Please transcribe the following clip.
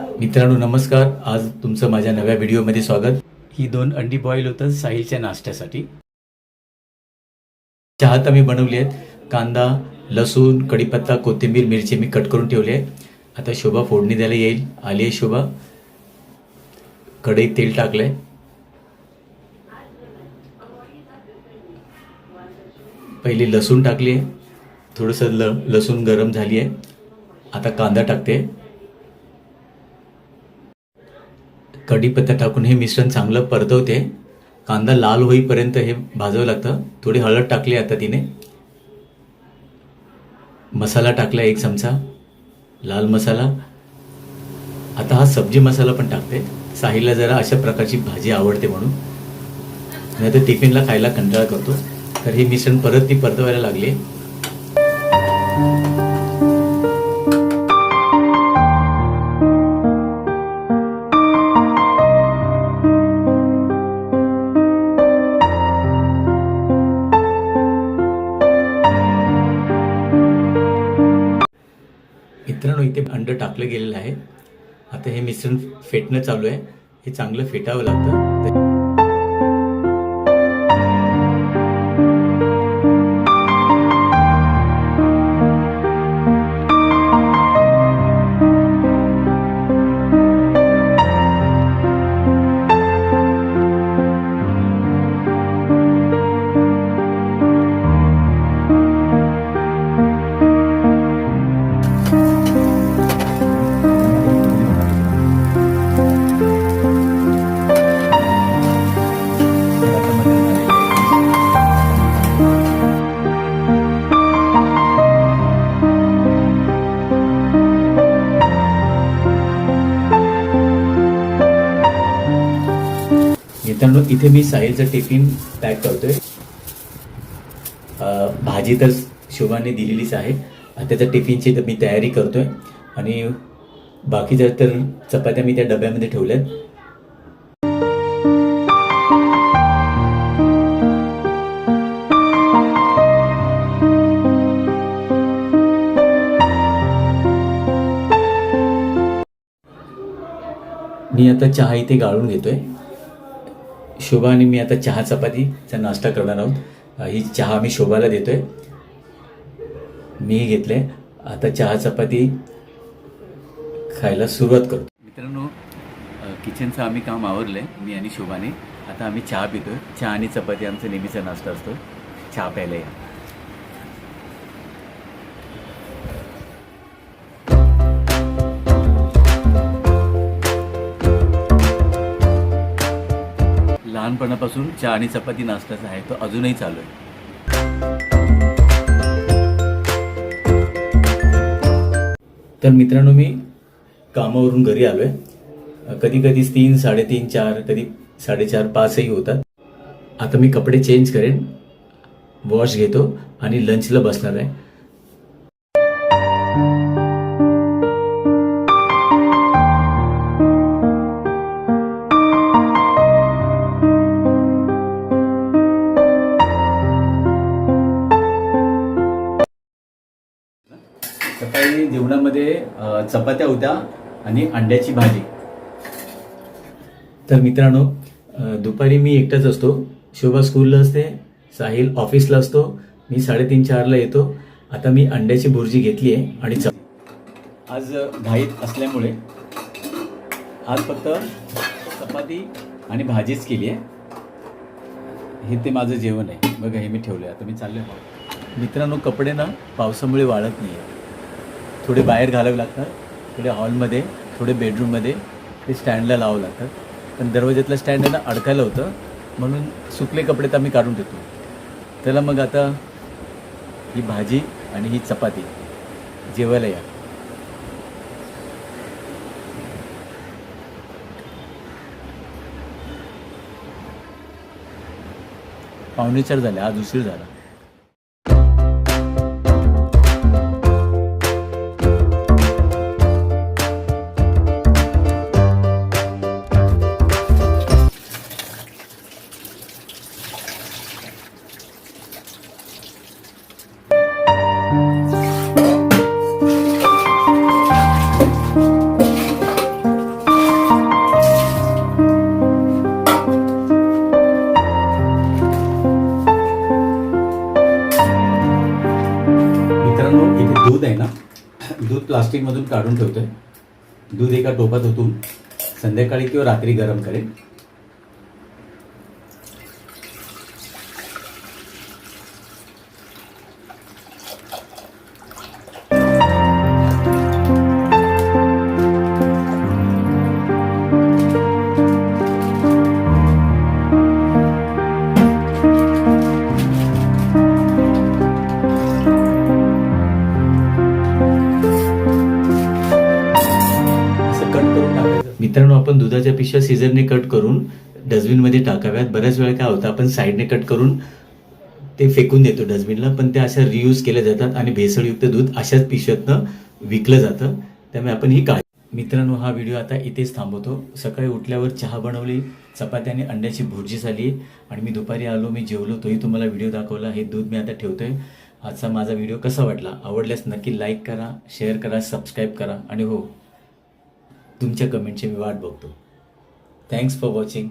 मित्रांनो नमस्कार. आज तुमचं माझ्या नव्या व्हिडिओमध्ये स्वागत. ही दोन अंडी बॉईल होतं साहिलच्या नाश्त्यासाठी. चहा तर मी बनवली आहेत. कांदा लसूण कढीपत्ता कोथिंबीर मिरची मी कट करून ठेवली आहे आता शोभा फोडणी द्यायला येईल. आली आहे शोभा. कढईत तेल टाकलंय. पहिली लसूण टाकली आहे. थोडंसं ल लसूण गरम झाली आहे. आता कांदा टाकते. कढीपत्ता टाकून हे मिश्रण चांगलं परतवते. कांदा लाल होईपर्यंत हे भाजावं लागतं. थोडी हळद टाकली आता तिने. मसाला टाकला एक चमचा. लाल मसाला. आता हा सब्जी मसाला पण टाकते. साहिलला जरा अशा प्रकारची भाजी आवडते म्हणून. नाही तर टिफिनला खायला कंटाळा करतो. तर हे मिश्रण परत ती परतवायला लागली मित्रांनो इथे अंड टाकलं गेलेलं आहे. आता हे मिश्रण फेटणं चालू आहे. हे चांगलं फेटावं लागतं. मित्रांनो इथे मी साहिलचं टिफिन पॅक करतोय. भाजी तर शोभाने दिलेलीच आहे. त्याच्या टिफिनची तर मी तयारी करतोय. आणि बाकीच्या तर चपात्या मी त्या डब्यामध्ये ठेवल्यात. मी आता चहा इथे गाळून घेतोय. शोभा आणि मी आता चहा चपातीचा नाश्ता करणार आहोत. ही चहा मी शोभाला देतोय. मी घेतले. आता चहा चपाती खायला सुरुवात करतो. मित्रांनो किचनचं आम्ही काम आवरलंय मी आणि शोभाने. आता आम्ही चहा पितोय. चहा आणि चपाती आमचा नेहमीचा नाश्ता असतो. चहा प्यायला या. लहानपणापासून चहा आणि चपाती नाश्ताचा आहे तो अजूनही चालू आहे. तर मित्रांनो मी कामावरून घरी आलो आहे कधी कधी तीन साडेतीन चार कधी साडेचार पाचही होतात. आता मी कपडे चेंज करेन वॉश घेतो आणि लंचला बसणार आहे. सकाळी जेवणामध्ये चपात्या होत्या आणि अंड्याची भाजी. तर मित्रांनो दुपारी मी एकटाच असतो. शोभा स्कूलला असते साहिल ऑफिसला असतो मी साडेतीन चारला येतो. आता मी अंड्याची भुर्जी घेतली आहे आणि चप आज घाईत असल्यामुळे आज फक्त चपाती आणि भाजीच केली आहे. हे ते माझं जेवण आहे. बघा हे मी ठेवलं आहे आता मी चाललो आहे मित्रांनो कपडे ना पावसामुळे वाळत नाही आहे थोडे बाहेर घालावे लागतात थोडे हॉलमध्ये थोडे बेडरूममध्ये ते स्टँडला लावावं लागतात पण दरवाज्यातलं स्टँड आहे अडकायला होतं म्हणून सुकले कपडे तर आम्ही काढून देतो. त्याला मग आता ही भाजी आणि ही चपाती जेवायला या. पाहुणेचार झाले आज उशीर झाला. प्लास्टिकमधून काढून ठेवतोय. दूध एका टोपात ओतून संध्याकाळी किंवा रात्री गरम करेन. आपण दुधाच्या पिशव्या सीझरने कट करून डस्टबिनमध्ये टाकाव्यात. बऱ्याच वेळा काय होतं आपण साईडने कट करून ते फेकून देतो डस्टबिनला पण त्या अशा रियूज केल्या जातात आणि भेसळयुक्त दूध अशाच पिशव्यातनं विकलं जातं. त्यामुळे आपण ही काळजी मित्रांनो हा व्हिडिओ आता इथेच थांबवतो. सकाळी उठल्यावर चहा बनवली चपाती आणि अंड्याची भुर्जी झाली आणि मी दुपारी आलो मी जेवलो तोही तुम्हाला व्हिडिओ दाखवला. हे दूध मी आता ठेवतोय. आजचा माझा व्हिडिओ कसा वाटला आवडल्यास नक्की लाईक करा शेअर करा सबस्क्राईब करा आणि हो. तुमच्या कमेंटची मी वाट बघतो. Thanks for watching